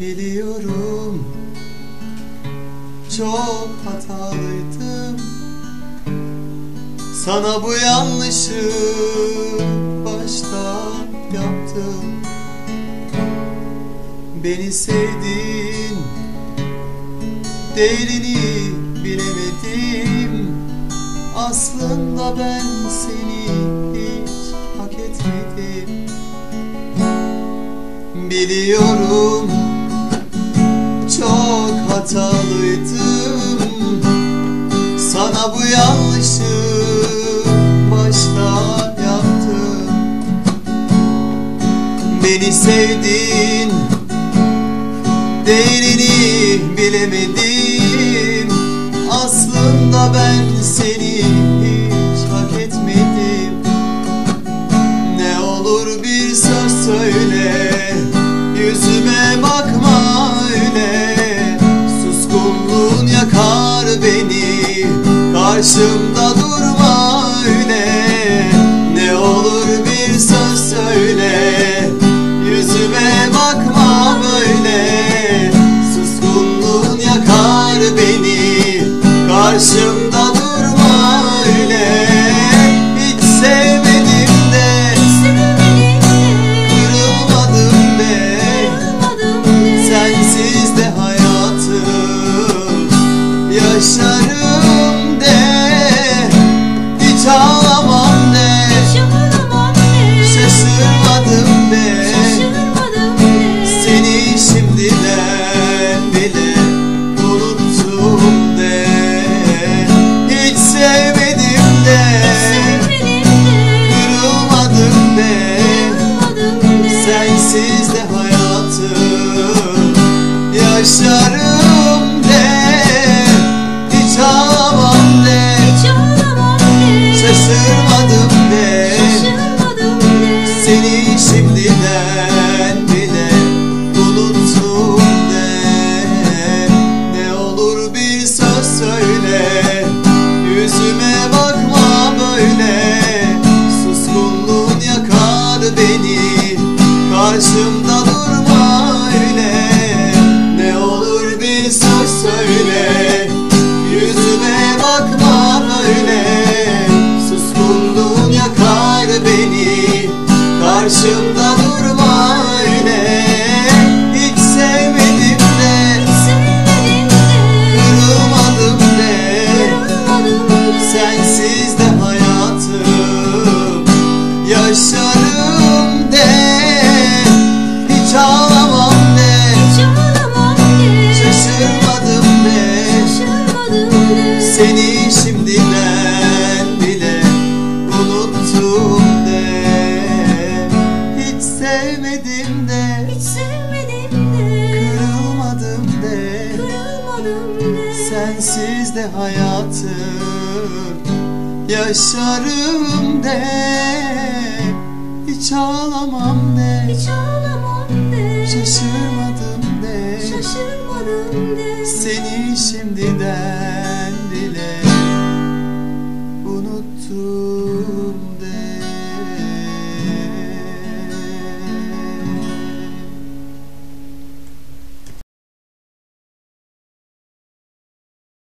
Biliyorum. Çok hatalıydım. Sana bu yanlışı başta yaptım. Beni sevdin. Değerini bilemedim Aslında ben seni hiç hak etmedim. Biliyorum hatalıydım. Sana bu yanlışı baştan yaptım. Beni sevdin Değerini bilemedim Aslında ben seni hiç hak etmedim. Ne olur bir söz söyle Yüzüme Karşımda durma sevmedim de Kırılmadım de. Sensiz de hayatı Yaşarım Karşımda durma öyle. Ne olur bir söz söyle. Yüzüme bakma böyle Suskunluğun yakar beni. Karşımda durma öyle. Hiç sevmedim de. Kırılmadım de. Sensiz de Seni şimdiden bile unuttum de. Hiç sevmedim de. Kırılmadım de. Sensiz de hayatım Yaşarım de. Hiç ağlamam de. Hiç ağlamam de. Şaşırmadım de. Şaşırmadım de. Seni şimdiden